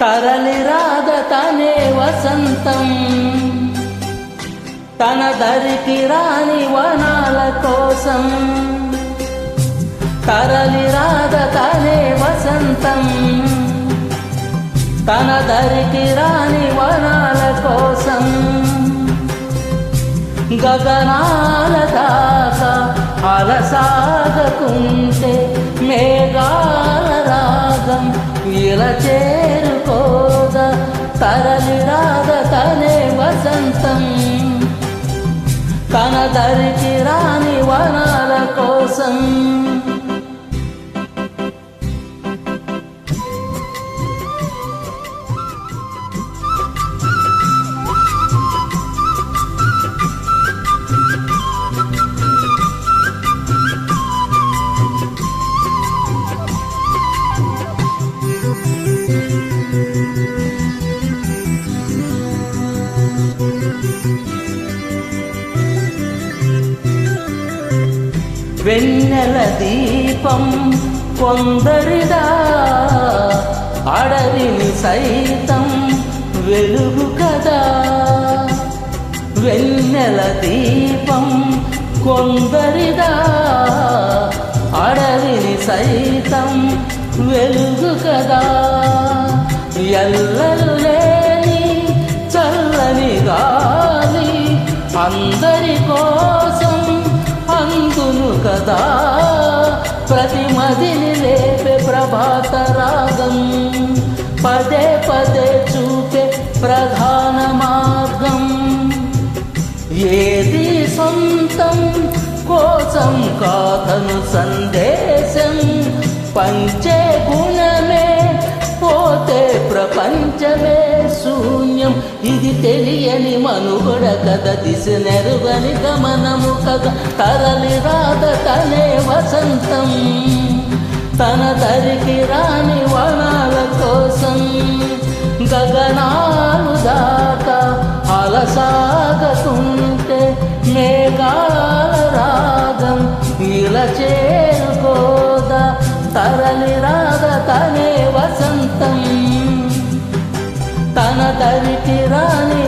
తరలి రాద తనే వసంతం. తన దరికి రాని వనాల కోసం. తరలి రాద తనే వసంతం. తన దరికి రాని వనాల కోసం. గగనాల దాకా అలసాగకుంటే మేఘాల రాగం ఇలా చేరు తరలి రాగ తనే వసంతం. కనదరికి రాని వనాల కోసం వెన్నెల దీపం కొందరిదా అడవిని సైతం వెలుగు కదా? వెన్నెల దీపం కొందరిదా? అడవిని సైతం వెలుగు కదా? ఎల్లరు లేని చల్లని గాలి అందరి కోసం అందును కదా. ప్రతి మదిని లేపే ప్రభాత రాగం. పదే పదే చూపే ప్రధాన మార్గం. ఏది సొంతం కోసం కాదను సందేశం. పంచే గుణమే పోతే ప్రపంచమే. ఇది తెలియని మనుగడ కథ. దిశ నెరుగని గమనము కథ. తరలి రాధ తనే వసంతం. తన తరికి రాని వనాల కోసం గగనాలు దాత అలసాగతుంటే మేఘాల రాగం ఇలా చేరుకోదా. తరలి రాధ తనే వసంతం. తన తరికి రాని వనాల